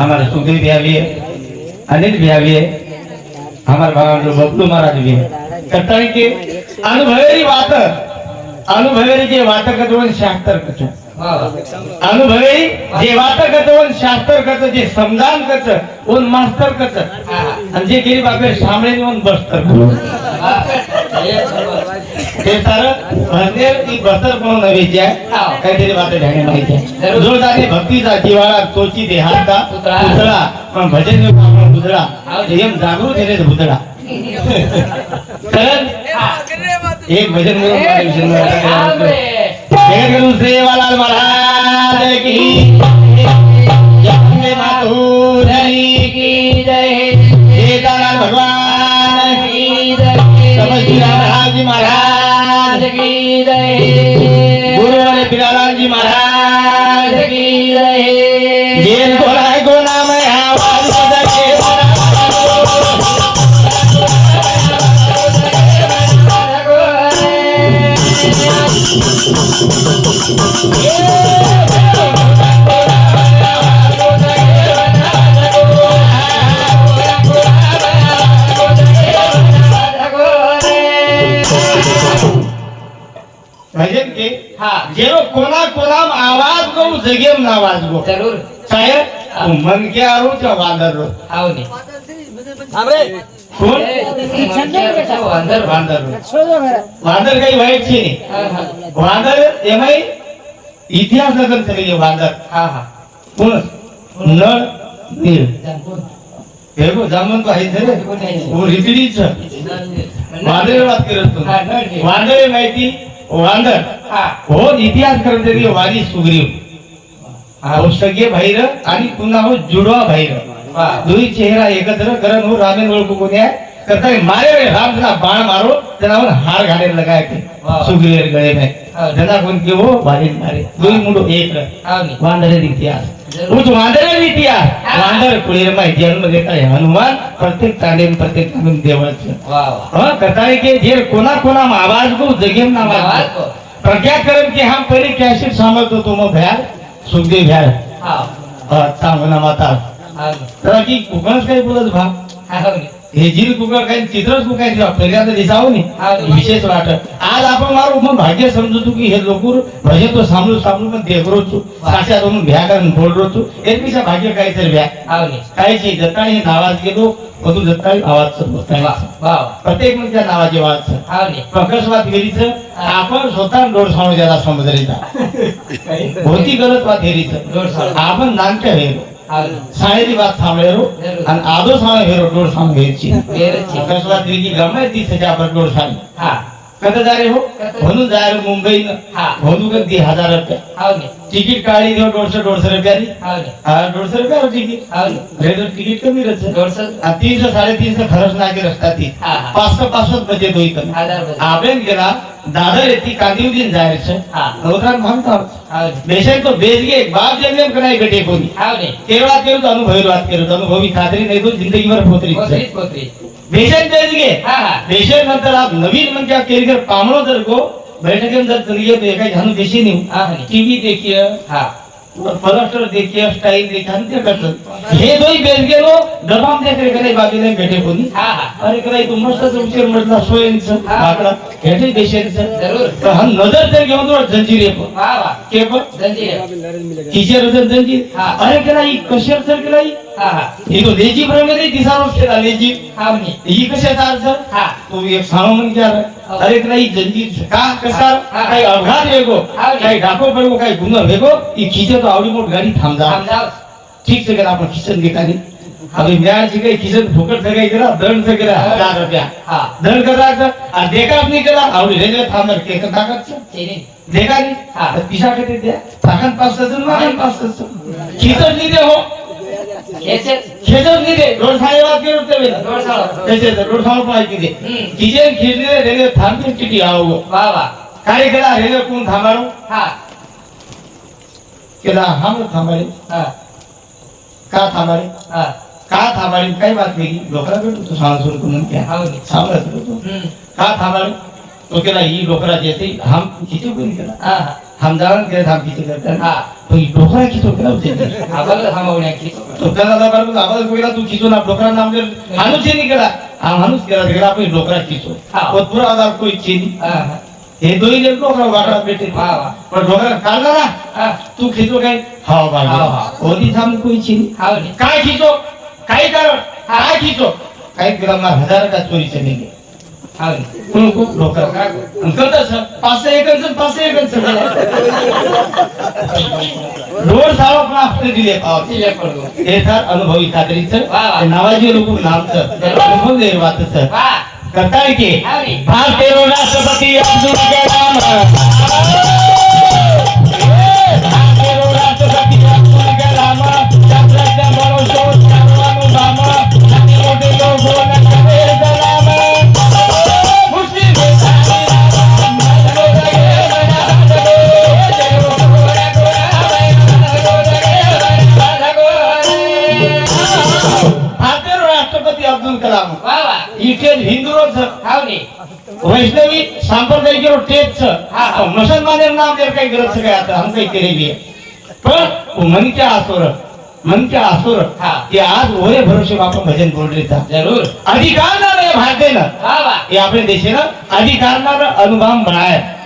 हमारे सुखदेव भैया भी है अनिल भैया भी है हमारे भगवान जो बबलू महाराज भी है कटाई के अनुभवेरी वात अनुभवेरी जे वात करतो शास्त्र वा. अनुभवेरी जे वात करतो शास्त्र करतो जे समजान करतो ओन मास्तर हा. आणि जे गेली बापे सामने येऊन बसतर. ते सारं भरनेर ती बसतर म्हणून नव्हेची आहे हा. काहीतरी वाट ध्याने माहिती आहे जरूर. जो जाणे भक्तीचा जिवाळा तोची देहाचा पुतळा. पुतळा पण भजन योग आपण पुतळा हा. एम जागृत आहे रे पुतळा तर एक भजन महाराज की जय। गुरु वाले बिरालाल जी महाराज की जय। जेल गोला गोला में आवाज बदल के વાંદર કઈ વાઈટ છે વાંદર એમાં ઇતિહાસ લગ્ન થઈ ગયો વાંદર. હા હા. કોણ? નળ જામન તો હાઈ થરે છે. વાંદરે વાત કરે તો માહિતી वांदरे हा. हो इतिहास कर्मचारी वारी सुग्रीव. हो. सगळे भाईर आणि पुन्हा हो जुडवा भाईर वा. दोन्ही चेहरा एकत्र करण हो रामेन ओळखू कोणी आहे? करता मारे राम जना बाण मारो त्यांना हार घालेला लगाय ते. वा. सुग्रीव गळे में हा. जना कोण के हो वारी मारे. दोन्ही मुंडो एक वांदरे इतिहास. उस वांदरे हा. वांदर कुळीर जन्म देता है हनुमान प्रत्येक तांडेम प्रत्येक तांडेम देवाचं. हाँ है कि जे कोना कोना आवाज को जगेम नाम आवाज को. प्रज्ञा करम की हम पहले कैसे समझ तो तुम भ्यार? सुखदेव हाव चांगला माता. तर की कुकणच काही बोलत भा हे जील कुकर काही चित्रच कुकायची पहिल्यांदा दिसावं. नाही. विशेष वाटत. आज आपण मारू मग भाग्य समजतो की हे लोक भजन तो सामलू सामलू पण देखरो छु साशा दोन भ्या कारण बोलरो छु एकपेक्षा भाग्य काही तर भ्या नाही जत्ताळी नावाज गेलो मधून जत्ताळी आवाज प्रत्येक म्हणजे त्या नावाचे वाच प्रकर्षवाद गेलीच आपण स्वतः डोळ सांगू ज्याला समजरीचा होती गलत वाद हेरीच. आपण नानक्या हेरो हाव नी साळेची बात सांभळेरो आणि आदो सांग हेरो डोळ सांग घ्यायची वेरची प्रकर्षवाद गेली गमत ती त्याच्या आपण डोळ सांग हा कधी जारे हो? म्हणून जाय मुंबई हा. म्हणून कधी हजार रुपये। तिकीट काढी देऊ दोनशे दोनशे नी हा दोनशे रुपया तिकीट नी रेल्वे तिकीट कमी रच दोनशे तीनशे साडेतीनशे खरंच नाही रस्ता ती। हा, हा. पाचशे पाचशेच बजे दोई कमी। हजार बजे. आपण गेला दादर येते कांदिवलीन जायचं हा. नवरान भागतो हाव नी देशात तो बेजगे बाप जन्म कराय गटे कोणी केरळात केलं अनुभवी वाद केलं अनुभवी खात्री नाही तो जिंदगीभर पोतरी। बेजगे हा हा. देशानंतर आप नवीन म्हणजे आप केरकर पामणो जर को बैठक जर चलिए तो एका झानु देशी नहीं. हा टीवी देखिए हा. प्लास्टर देखिए स्टाईल देखिए आणि ते करतात हे दोही बेस गेलो दबाम देखरे करे बाकी नाही भेटे कोणी अरे कराय तू मस्त उशीर म्हटला सोयींचं. बाकडा भेटे देशांचं जरूर. तर हा नजर तर घेऊन तो जंजीर के पण जंजीर किशोर जर जंजीर. हा. अरे केला ही कशर सर केला ही. हा हा ही तो लेजी प्रमाणे दिसारोच केला लेजी ही कशाचा अर्थ हा. तू एक सांग हो. अरे काही जंजीर का कसा. काही अपघात वेगो. काही डाको पडगो काही गुन्हा वेगो ही खिचत आवडी मोठ गाडी थांबजा ठीक से करा आपण खिचन घेतानी. अभी म्याची काही खिचन फुकट सगळं केला दंड से केला हजार रुपया. हा. आणि देखाच नाही केला. आवडी रेल्वे थांबणार केक टाकायचं चिनी देखा नाही. हा. पिशा किती द्या. तास खिचन नाही दे हो. खेचत नाही केलं ते? साळ त्याचे पाहिजे खिचले रेल्वे थांबते किती आहो. वा वा. काय केला? रेल्वे कोण थांबारो? हा. केला हम थांबारे हा. का थांबारे हा. का थांबारे काही बात वेगळी लोकरा भेटतो तो सांग सुरू करून क्या सांगत होतो का थांबारे तो केला ही लोकरा जैसे हम कोणी केला? हा. हा समजावून केलं थांब किती करतात हा पण ही डोकरा किती केला होते आम्हाला थांबवण्याची डोकरा दादा आवाज कोयला तू खिचो ना डोकरा नाम जर हानुस नाही केला हा माणूस केला गेला आपण डोकरा खिचो हा. पुरा आधार कोई चीनी हा, हा. हे दोन्ही जण डोकरा वाटा भेटे. पण डोकरा काढला ना हा. तू खिचो काय हाव. बाबा ओदी थांब कोई चीनी नी. काय खिचो काय कारण काय खिचो काय केला मला हजार का चोरीचे नाही खूप करत पाचशे एकरच पाचशे एकरच रोड सावा पण आपले दिले. हे सर अनुभवी वा. ते नावाजी लोक नामचं अनुभव दे वाचचं वा. करताय की. भारतीय राष्ट्रपती अब्दुल कलाम. हा, हा. नाम काही गरज है आता हम काही केलेली आहे. पण वो मन क्या आसुर मन क्या आसुर हा. ये आज ओरे भरोसे बापा भजन बोल रहे था जरूर. अधिकार ना रे भारतीय ना वा वा ये आपले देशे ना अधिकार ना अनुभाम बनाय.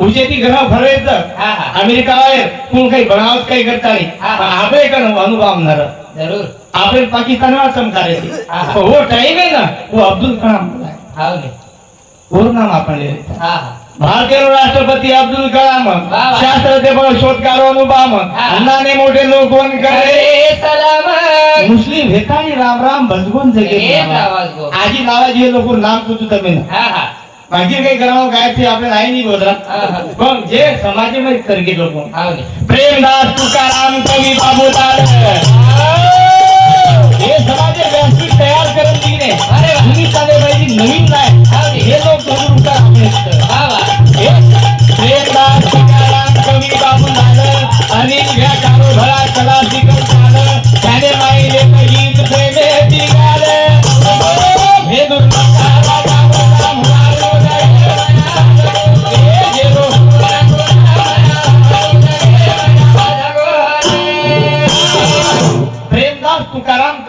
उजे ती ग्रह भरायचं हा, हा. अमेरिका बाहेर कोण काही बनावत काही करता नाही. हा, हा. का अनुभाम नर जरूर. आपले पाकिस्तान वाचम करायचे. हा, हा. वो टाइम है ना. वो अब्दुल कलाम. नाम आपण ले रहे थे हा हा भारतीय राष्ट्रपती अब्दुल कलाम वा. शास्त्रज्ञ बळ शोधकार अनुबाम हा. अण्णाने मोठे लोक कोण करे. मुस्लिम हेतानी राम राम भजवून जगे. आजी नावाजी हे लोक नाम तुझू तमे ना हा हा बाकी काही करावं काय ते आपल्याला नाही नाही हा. पण जे समाजामध्ये करके लोक. प्रेमदास तुकाराम कवी हे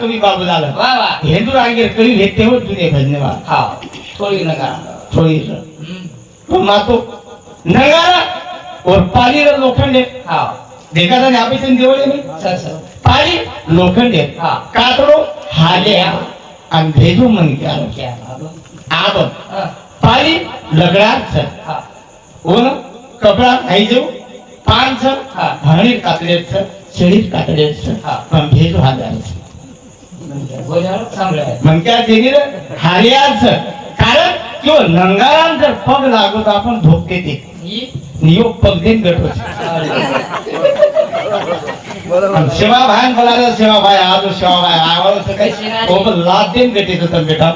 कवी बाबू झालं. वा वा. हिंदू रांगेर कवी हे तेव्हा जुने धन्यवाद हाव थोडी नका थोडी. तो मातो नगारा और पाली लोखंडे. हाव देखा था यहाँ पे में पाली लोखंडे हा. कातडो हाल्या आणि भेजू मन क्या. आब. हा, पाली लगडाच हा. ओन कपडा नाही जेव पानच हा. भाणीर कातडेच शेळीत कातडेच हा. पण भेजू हाल्याच गोजावर देवीर हाल्याच कारण किंवा नंगारान जर पग लागतो आपण धोपते ते? नियोग पग गटो सेवा भाई बोला सेवा भाई आज सेवा भाई आवाज काही ओ पण लाद देन गटे तर बेटा.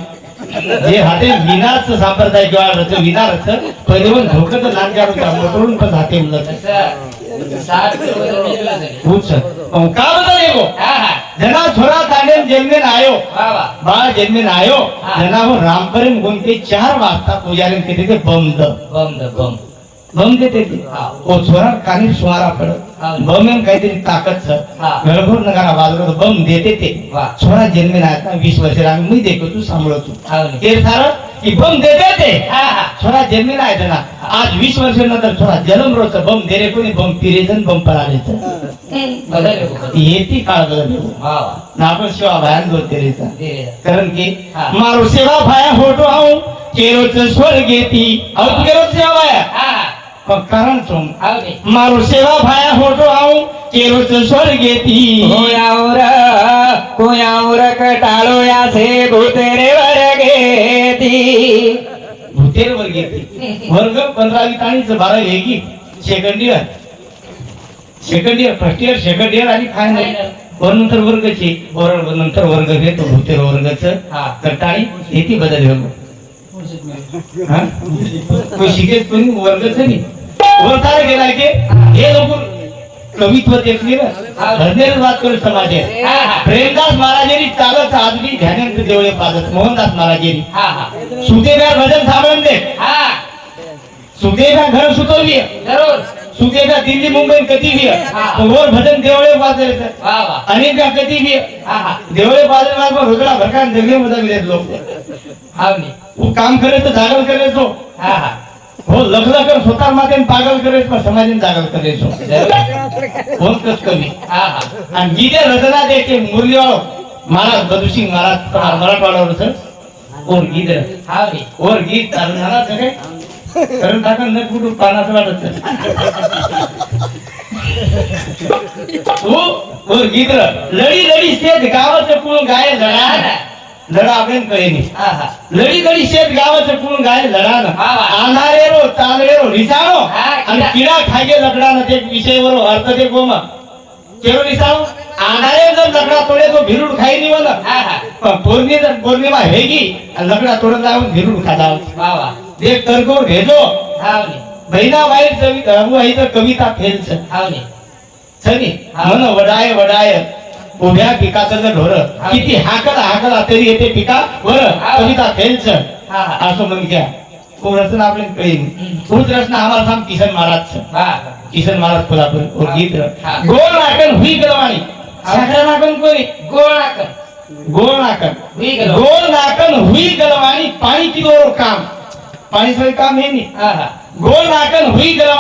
जे हाते विनाच संप्रदाय किंवा रच विनारच पहिले पण धोकत नाक जाडू का मोटरून पण हाते उलट हा हा हा. हो. बंद बम द बम बम देते ते हा. ओ छोरा कानी सुवारा हा. बम एम काहीतरी ताकद हा. नगारा बाजूला बम देते ते. छोरा जन्मे ना आता वीस वर्ष आम्ही मी देखो तू सांभाळतो. ते सारं की बम देते ते हा हा. छोरा जन्मे ना आहे ना आज वीस वर्ष नंतर छोरा जन्म रोज बम दे रे कोणी बम पिरेजन बम बदल. येती काळ बदल आपण सेवा भयान जो तेरेचा दे. रे. कारण की. मारो सेवा भाया होतो आऊ केरोच स्वर्ग येती. अहो सेवा भाया. पण कारण सोम. मारो सेवा भाया होतो आऊ केरोच स्वर्ग येती. कोयावर कोयावर कटाळो यासे भूतेरे वर्गेती भूतेर वर्ग वर्ग पंधरावी ताणीच बारावी आहे की second year second year first year second year आणि फायनल. वर नंतर वर्गचे. वर नंतर वर्ग घेतो भूतेर वर्गच. हा. तर टाळी येते बदल हो हा? कोणी शिकेल कोणी? वर्गच नाही. वर काय गेला की? हे लोक कवित्व देखले करू समाज। आहे प्रेमदास महाराजांनी चालत आदमी ध्यानंत देवळे पाजत मोहनदास महाराजांनी हा हा। सुदेव्या भजन हा। सुदेव्या घर सुचवली सुकेचा दिल्ली मुंबई कधी हा. वर भजन देवळे वा अनेक कधी हा। देवळे वाजले वाजवा रोजडा भरका जगले मध्ये गेले लोक हाव नी वो काम करायचं जागल करायचो हा हा हो लग्न कर स्वतः माते पागल करायचं पण समाजाने जागल करायचो कोण कस कवी हा हा. आणि गीते रचना देते मुरलीवाळ महाराज बदुसिंग महाराज मराठवाड्यावर सर. ओर गीत हाव नी ओर गीत झाला सगळे. कारण टाका न कुठून पानाचं वाटत हो ओर गीत लढी लढी शेत गावाचं कुळ गाय लढा लढा आपण कळेनी हा हा लढी लढी शेत गावाचं कुळ गाय लढा ना वा वा. अंधारेरो चालरेरो रिसाणो हा, आणि किडा. किडा खागे लकडानं ते विषयवर अर्थ ते गोम केवळ रिसाणो अंधारे जर लकडा तोडे तो भिरूड खाई निवल हा हा पण पौर्णिमा जर पौर्णिमा हेगी आणि लकडा तोडत जाऊन भिरूड खाता वा वा देख करको भेजो हाव नी बहिणा वाईट कविता आई तर कविता फेलच हाव उभ्या पिकाचं जर ढोर. किती हाकला हाकला तरी येते पिका वर. कविता हा असं म्हण घ्या. रचना कळेल तोच रचना आम्हाला सांग किसन महाराज वा किसन महाराज कोल्हापूर गीत. गोळ नाकन हुई गलवाणी साखरा नाकन कोणी? गोळा कर गोळ नाकन. गोळ नाकन हुई गलवाणी पाणी की दो काम? पाणी सोय काम हे नाही हा हा. गोल नाकन हुई गलवाणी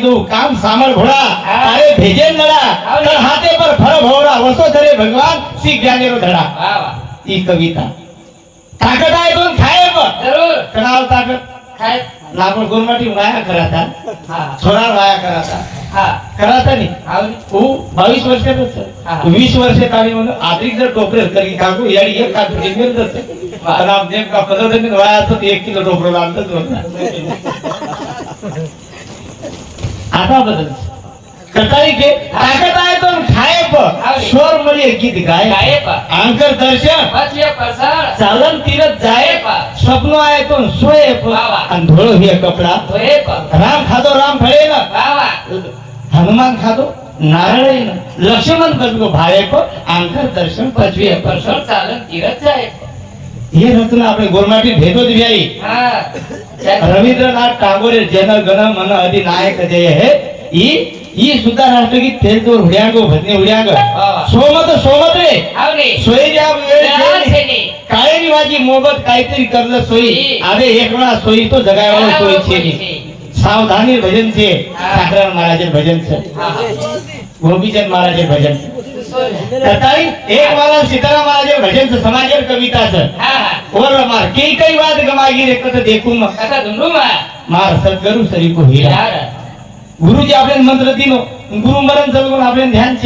पाणी किदो काम सामर घोड़ा। अरे भेजे नड़ा. तर हाथे पर फर भोवरा वसो धरे भगवान सीख जाने रो धड़ा. ही कविता. ताकद आहे दोन खाय जरूर. कणाव ताकद. काय लाकूड गोरमाटी वाया कराता हा. छोरा वाया कराता हा. कराता नाही. तू बावीस वर्षातच हा. वीस वर्षात आली म्हणून आधी जर टोपरे करी काकू याडी एक काकू गेलं तसं नेमका पदर वाया असत एक किलो टोपरो लागतच होता आता बदल कटाई के ताकद आहे तो खाय प स्वर मध्ये गीत गाय काय पा अंकर दर्शन पचले परसाळ चालन तीरत जाय पा स्वप्न आहे तो सोय प वा वा. आणि धोळ हे कपडा धोये पा राम खातो राम फळे ना वा वा हनुमान खातो नारायण लक्ष्मण बदलो भावे प अंकर दर्शन पचवे पचवे परसाळ चालन तीरथ जाय हे रचना आपले गोरमाटी भेटो दिव्याई हा रवींद्रनाथ टागोरे जन गण मन अधिनायक जय हे ही ही सुद्धा राष्ट्रगीत खेळतो हुड्यांगो भजने हुड्यांग वा. सोमत सोमत रे हाव नी सोयीच्या हा, वेळी छेनी. काळेरी माझी मोबत काहीतरी करलं सोयी अरे एक वेळा सोयी तो जगायवर सोयी छेनी सावधानी भजन छे हा. ठाकरान हा हा एक वाला सीताराम महाराजे भजन छे, समाजेर कविता हा हा. और मार कई कई बात गमागी रे कत देखू म? मार सद्गुरु सरी को हीरा गुरुजी आपल्याला मंत्र दिनो गुरु मरण सद्गुरु आपल्याला ध्यान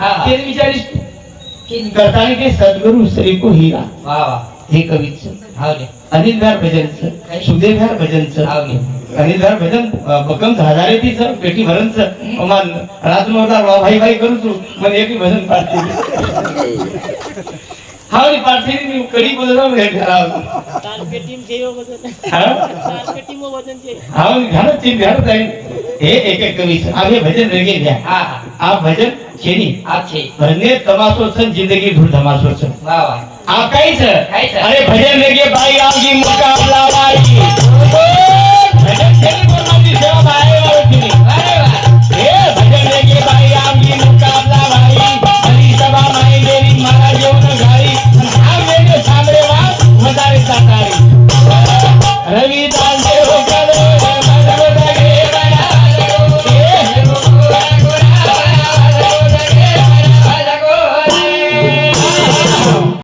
हा, हा. ते विचारिस करताना ते सद्गुरु सरी को हीरा वा वा हे कवीचं हाव नी अनिल भार भजनचं सुदेव भार भजनचं हाव नी अनिल भार भजन बकम हजारे तीचं पेटी भरणचं मग राजमोहता भाई भाई करू तू मग एक भजन पाठते हा मी पाठते मी कडी बोलतो हे घरावर हा हा मी घालत तीन घालत आहे हे एक एक कवीचं आप हे भजन रेगे घ्या हा हा आप भजन छेनी आपचे भजने तमाशो सन जिंदगी धूल धमाशो सन वा वा आप काहीच. अरे भजन रेगे बाई आगी मुकाबला बाई